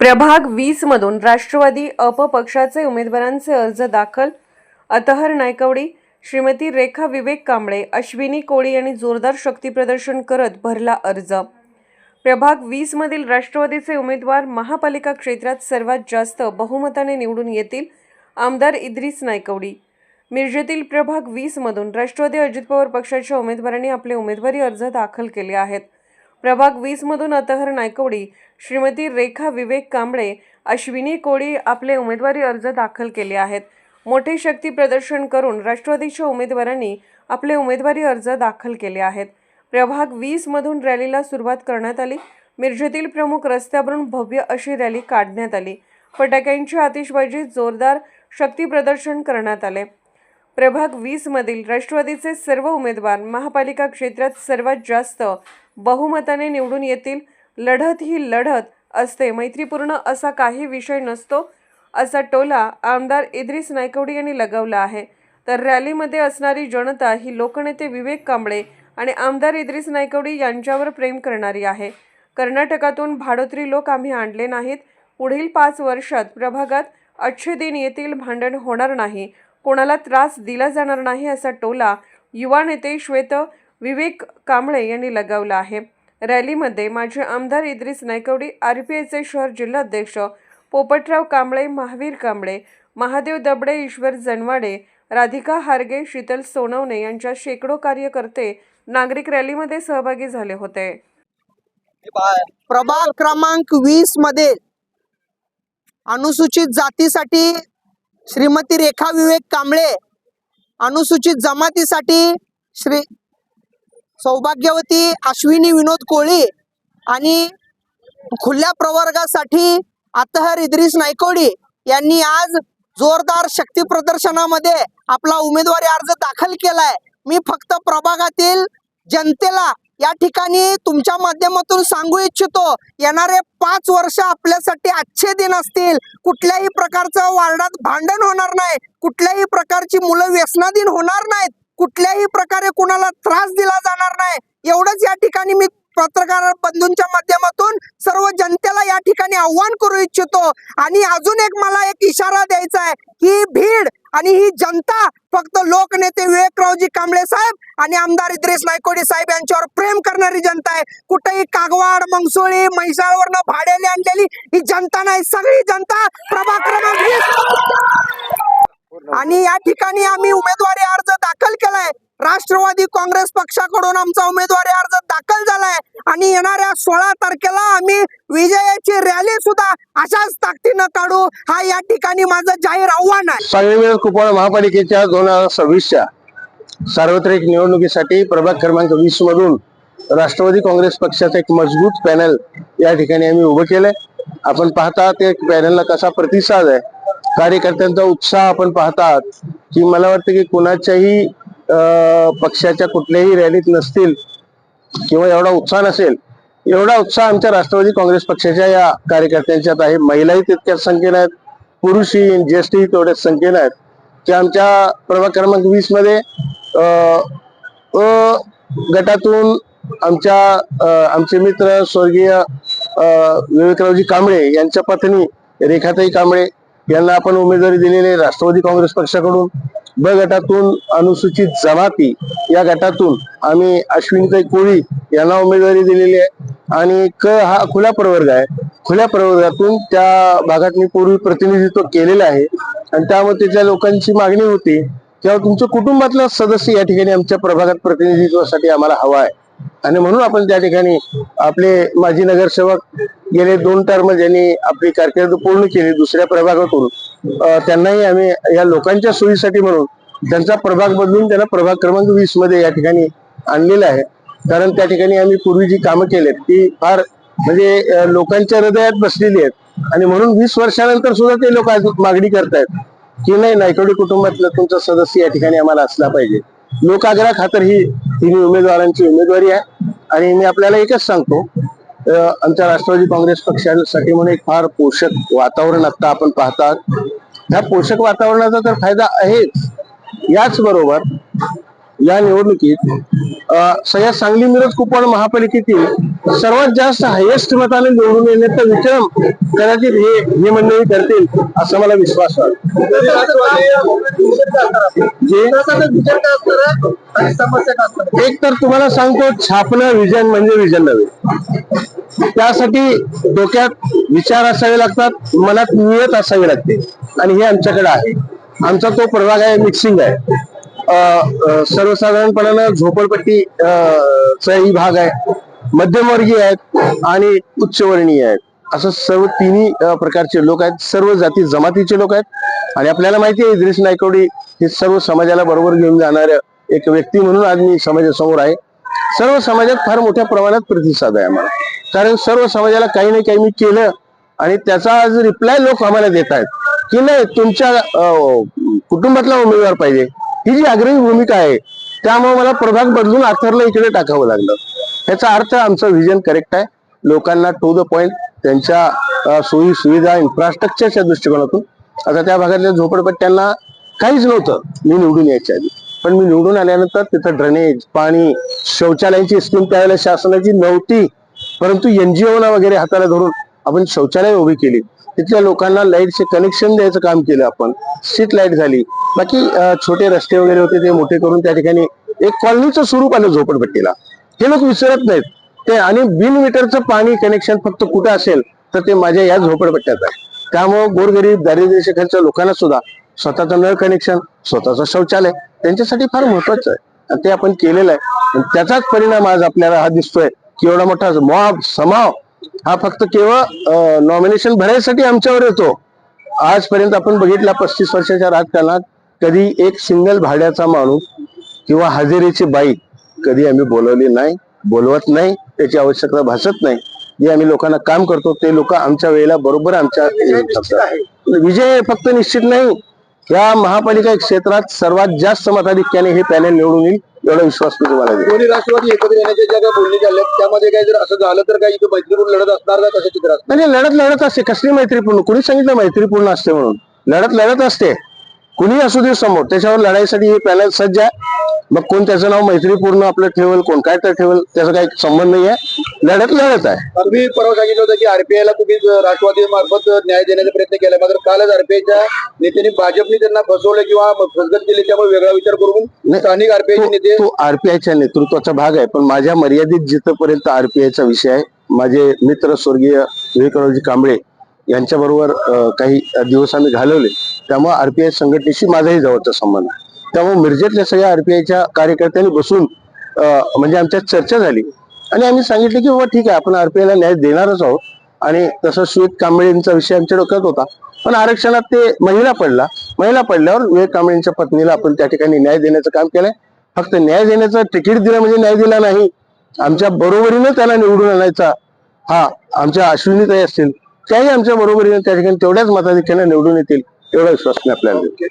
प्रभाग वीस मधून राष्ट्रवादी अपपक्षाचे उमेदवारांचे अर्ज दाखल. अतहर नायकवडी श्रीमती रेखा विवेक कांबळे अश्विनी कोळी यांनी जोरदार शक्तीप्रदर्शन करत भरला अर्ज. प्रभाग वीस मधील राष्ट्रवादीचे उमेदवार महापालिका क्षेत्रात सर्वात जास्त बहुमताने निवडून येतील आमदार इद्रिस नायकवडी. मिरजेतील प्रभाग वीस मधून राष्ट्रवादी अजित पवार पक्षाच्या उमेदवारांनी आपले उमेदवारी अर्ज दाखल केले आहेत. प्रभाग वीस मधून अतहर नायकवडी श्रीमती रेखा विवेक कांबळे अश्विनी कोळी आपले उमेदवारी अर्ज दाखल केले आहेत. मोठे शक्ती प्रदर्शन करून राष्ट्रवादीच्या उमेदवारांनी आपले उमेदवारी अर्ज दाखल केले आहेत. प्रभाग वीसमधून रॅलीला सुरुवात करण्यात आली. मिरजेतील प्रमुख रस्त्यावरून भव्य अशी रॅली काढण्यात आली. फटाक्यांची आतिषबाजी जोरदार शक्ती प्रदर्शन करण्यात आले. प्रभाग वीसमधील राष्ट्रवादीचे सर्व उमेदवार महापालिका क्षेत्रात सर्वात जास्त बहुमताने निवडून येतील. लढत ही लढत असते. मैत्रीपूर्ण असा काही विषय नसतो असा टोला आमदार इद्रिस नायकवडी यांनी लगावला आहे. तर रॅलीमध्ये असणारी जनता ही लोकनेते विवेक कांबळे आणि आमदार इद्रिस नायकवडी यांच्यावर प्रेम करणारी आहे. कर्नाटकातून भाडोत्री लोक आम्ही आणले नाहीत. पुढील पाच वर्षात प्रभागात अच्छे दिन येतील भांडण होणार नाही. कोणाला त्रास दिला जाणार नाही असा टोला युवा नेते श्वेत विवेक कांबळे यांनी लगावला आहे. रॅलीमध्ये माजी आमदार इद्रिस नायकवडी आर पी आयचे शहर जिल्हाध्यक्ष पोपटराव कांबळे महावीर कांबळे महादेव दबडे ईश्वर जनवाडे राधिका हारगे शीतल सोनवणे यांच्या शेकडो कार्यकर्ते नागरिक रॅलीमध्ये सहभागी झाले होते. प्रभाग क्रमांक वीसमध्ये अनुसूचित जातीसाठी श्रीमती रेखा विवेक कांबळे अनुसूचित जमातीसाठी श्री सौभाग्यवती अश्विनी विनोद कोळी आणि खुल्या प्रवर्गासाठी अतहर इद्रिस नायकोडी यांनी आज जोरदार शक्ती प्रदर्शनामध्ये आपला उमेदवारी अर्ज दाखल केलाय. मी फक्त प्रभागातील जनतेला या ठिकाणी तुमच्या माध्यमातून सांगू इच्छितो येणारे पाच वर्ष आपल्यासाठी अच्छे दिन असतील. कुठल्याही प्रकारचं वार्डात भांडण होणार नाही. कुठल्याही प्रकारची मुलं व्यसनाधीन होणार नाहीत. कुठल्याही प्रकारे कुणाला त्रास दिला जाणार नाही. एवढंच या ठिकाणी मी पत्रकार बंधूंच्या माध्यमातून सर्व जनतेला या ठिकाणी आव्हान करू इच्छितो. आणि अजून एक मला एक इशारा द्यायचा आहे. ही भीड आणि ही जनता फक्त लोकनेते विवेकरावजी कांबळे साहेब आणि आमदार इद्रेस नायकोडी साहेब यांच्यावर प्रेम करणारी जनता आहे. कुठेही कागवाड मंगसुळी म्हैसाळवरनं भाड्याने आणलेली ही जनता नाही. सगळी जनता प्रभाग क्रमांक आणि या ठिकाणी आम्ही उमेदवारी अर्ज दाखल केलाय. राष्ट्रवादी काँग्रेस पक्षाकडून आमचा उमेदवारी अर्ज दाखल झालाय. आणि येणाऱ्या सोळा तारखेला आम्ही विजयाची रॅली सुद्धा अशाच ताकदीनं काढू. हा या ठिकाणी माझं जाहीर आव्हान आहे. सांगली मिरज कुपवाड महापालिकेच्या दोन हजार सव्वीसच्या सार्वत्रिक निवडणुकीसाठी प्रभाग क्रमांक वीस मधून राष्ट्रवादी काँग्रेस पक्षाचं एक मजबूत पॅनल या ठिकाणी आम्ही उभं केलंय. आपण पाहता ते पॅनलला कसा प्रतिसाद आहे कार्यकर्त्यांचा उत्साह आपण पाहतात की मला वाटतं की कुणाच्याही पक्षाच्या कुठल्याही रॅलीत नसतील किंवा एवढा उत्साह नसेल एवढा उत्साह आमच्या राष्ट्रवादी काँग्रेस पक्षाच्या या कार्यकर्त्यांच्यात आहे. महिलाही तितक्याच संख्येनं आहेत पुरुषही ज्येष्ठही तेवढ्याच संख्येनं आहेत. की आमच्या प्रभाग क्रमांक वीसमध्ये अ गटातून आमच्या आमचे मित्र स्वर्गीय विवेकरावजी कांबळे यांच्या पत्नी रेखाताई कांबळे यांना आपण उमेदवारी दिलेली आहे राष्ट्रवादी काँग्रेस पक्षाकडून. ब गटातून अनुसूचित जमाती या गटातून आम्ही अश्विनीताई कोळी यांना उमेदवारी दिलेली आहे. आणि क हा खुला प्रवर्ग आहे. खुल्या प्रवर्गातून त्या भागात मी पूर्वी प्रतिनिधित्व केलेलं आहे. आणि त्यामुळे त्याच्या लोकांची मागणी होती तेव्हा तुमच्या कुटुंबातला सदस्य या ठिकाणी आमच्या प्रभागात प्रतिनिधित्वासाठी आम्हाला हवा आहे. आणि म्हणून आपण त्या ठिकाणी आपले माजी नगरसेवक गेले दोन टर्म ज्यांनी आपली कारकीर्द पूर्ण केली दुसऱ्या प्रभागातून. त्यांनाही आम्ही या लोकांच्या सोयीसाठी म्हणून त्यांचा प्रभाग बदलून त्यांना प्रभाग क्रमांक वीसमध्ये या ठिकाणी आणलेला आहे. कारण त्या ठिकाणी आम्ही पूर्वी जी कामं केलीत ती फार म्हणजे लोकांच्या हृदयात बसलेली आहेत. आणि म्हणून वीस वर्षानंतर सुद्धा ते लोक आज मागणी करतायत की नाही नायकोडी कुटुंबातला तुमचा सदस्य या ठिकाणी आम्हाला असला पाहिजे. लोकाग्रा खातर ही तिन्ही उमेदवारांची उमेदवारी आहे. आणि मी आपल्याला एकच सांगतो आमच्या राष्ट्रवादी काँग्रेस पक्षासाठी म्हणून एक फार पोषक वातावरण आता आपण पाहतात. ह्या पोषक वातावरणाचा तर फायदा आहेच. याच बरोबर या निवडणुकीत सगळ्या सांगली मिरज कुपवाड महापालिकेतील सर्वात जास्त हायेस्ट मताने निवडून येण्याचा विक्रम कदाचित हे हे मंडळी करतील असा मला विश्वास वाटतो एक तर तुम्हाला सांगतो छापणं विजन म्हणजे विजन नव्हे. त्यासाठी डोक्यात विचार असावे लागतात मनात नियत असावी लागते. आणि हे आमच्याकडे आहे. आमचा तो प्रभाग आहे मिक्सिंग आहे. सर्वसाधारणपणानं झोपडपट्टी अ, चाही भाग आहे. मध्यमवर्गीय आहेत आणि उच्चवर्णीय आहेत. असं सर्व तिन्ही प्रकारचे लोक आहेत. सर्व जाती जमातीचे लोक आहेत. आणि आपल्याला माहिती आहे इद्रिस नायकोडी हे सर्व समाजाला बरोबर घेऊन जाणाऱ्या एक व्यक्ती म्हणून आज मी समाजासमोर आहे. सर्व समाजात फार मोठ्या प्रमाणात प्रतिसाद आहे आम्हाला. कारण सर्व समाजाला काही ना काही मी केलं आणि त्याचा आज रिप्लाय लोक आम्हाला देत आहेत. की नाही तुमच्या कुटुंबातला उमेदवार पाहिजे. ही जी आग्रही भूमिका आहे त्यामुळे मला प्रभाग बदलून अथरला इकडे टाकावं लागलं. याचा अर्थ आमचं व्हिजन करेक्ट आहे. लोकांना टू द पॉइंट त्यांच्या सोयी सुविधा इन्फ्रास्ट्रक्चरच्या दृष्टिकोनातून. आता त्या भागातल्या झोपडपट्ट्यांना काहीच नव्हतं. मी निवडून यायच्या आधी. पण मी निवडून आल्यानंतर तिथं ड्रेनेज पाणी शौचालयाची स्कीम त्यावेळेला शासनाची नव्हती. परंतु एनजीओना वगैरे हाताला धरून आपण शौचालय उभी केली. तिथल्या लोकांना लाईटचे कनेक्शन द्यायचं काम केलं आपण. स्ट्रीट लाइट झाली. बाकी छोटे रस्ते वगैरे होते ते मोठे करून त्या ठिकाणी एक कॉलनीचं स्वरूप आलं झोपडपट्टीला. हे लोक विसरत नाहीत. ते आणि बिन मीटरचं पाणी कनेक्शन फक्त कुठं असेल तर ते माझ्या या झोपडपट्ट्यात आहे. त्यामुळं गोरगरीब दारिद्र्य रेषेखालच्या लोकांना सुद्धा स्वतःचं नळ कनेक्शन स्वतःचं शौचालय त्यांच्यासाठी फार महत्वाचं आहे. आणि ते आपण केलेलं आहे. त्याचाच परिणाम आज आपल्याला हा दिसतोय की एवढा मोठा मॉब समाव हा फक्त केवळ नॉमिनेशन भरायसाठी आमच्यावर येतो. आजपर्यंत आपण बघितला पस्तीस वर्षाच्या राजकारणात कधी एक सिंगल भाड्याचा माणूस किंवा हजेरीची बाई कधी आम्ही बोलवली नाही बोलवत नाही त्याची आवश्यकता भासत नाही. जे आम्ही लोकांना काम करतो ते लोक आमच्या वेळेला बरोबर आमच्या विजय फक्त निश्चित नाही. या महापालिका क्षेत्रात सर्वात जास्त मताधिक्याने हे पॅनल निवडून येईल एवढा विश्वास मी तुम्हाला दोन्ही राष्ट्रवादी एकत्र येण्याच्या ज्या काही बोलणी झाल्या त्यामध्ये काही जर असं झालं तर काही इथं मैत्रीपूर्ण लढत असणार का कसं चित्र नाही लढत लढत असते कसली मैत्रीपूर्ण? कुणी सांगितलं मैत्रीपूर्ण असते म्हणून? लढत लढत असते. कुणी असू दे समोर त्याच्यावर लढाईसाठी हे पॅनल सज्ज आहे. मग कोण त्याचं नाव मैत्रीपूर्ण आपलं ठेवल कोण काय तर ठेवल त्याचा काही संबंध नाही आहे लढत लढत आहे. तुम्ही परवा सांगितलं होतं की आरपीआय ला तुम्ही राष्ट्रवादी मार्फत न्याय देण्याचा प्रयत्न केला. मात्र कालच आरपीआयच्या नेत्यांनी भाजपने त्यांना फसवलं किंवा फसगत केली त्यामुळे वेगळा विचार करून स्थानिक आरपीआयचे नेते तो आरपीआयच्या नेतृत्वाचा भाग आहे पण माझ्या मर्यादित जिथपर्यंत आरपीआयचा विषय आहे माझे मित्र स्वर्गीय विवेकरावजी कांबळे यांच्या बरोबर काही दिवस आम्ही घालवले. त्यामुळे आरपीआय संघटनेशी माझाही जवळचा संबंध त्यामुळे मिरजेतल्या सगळ्या आरपीआयच्या कार्यकर्त्यांनी बसून म्हणजे आमच्यात चर्चा झाली. आणि आम्ही सांगितलं की बाबा ठीक आहे आपण आरपीआयला न्याय देणारच आहोत. आणि तसं श्वेत कांबळेंचा विषय आमच्या डोक्यात होता. पण आरक्षणात ते महिला पडला. महिला पडल्यावर विवेक कांबळेंच्या पत्नीला आपण त्या ठिकाणी न्याय देण्याचं काम केलंय. फक्त न्याय देण्याचं तिकीट दिलं म्हणजे न्याय दिला नाही. आमच्या बरोबरीनं त्याला निवडून आणायचा हा आमच्या अश्विनीताई असतील त्याही आमच्या बरोबरीनं त्या ठिकाणी तेवढ्याच मताधिक्याने निवडून येतील. एवढा विश्वास मी आपल्याला. देतो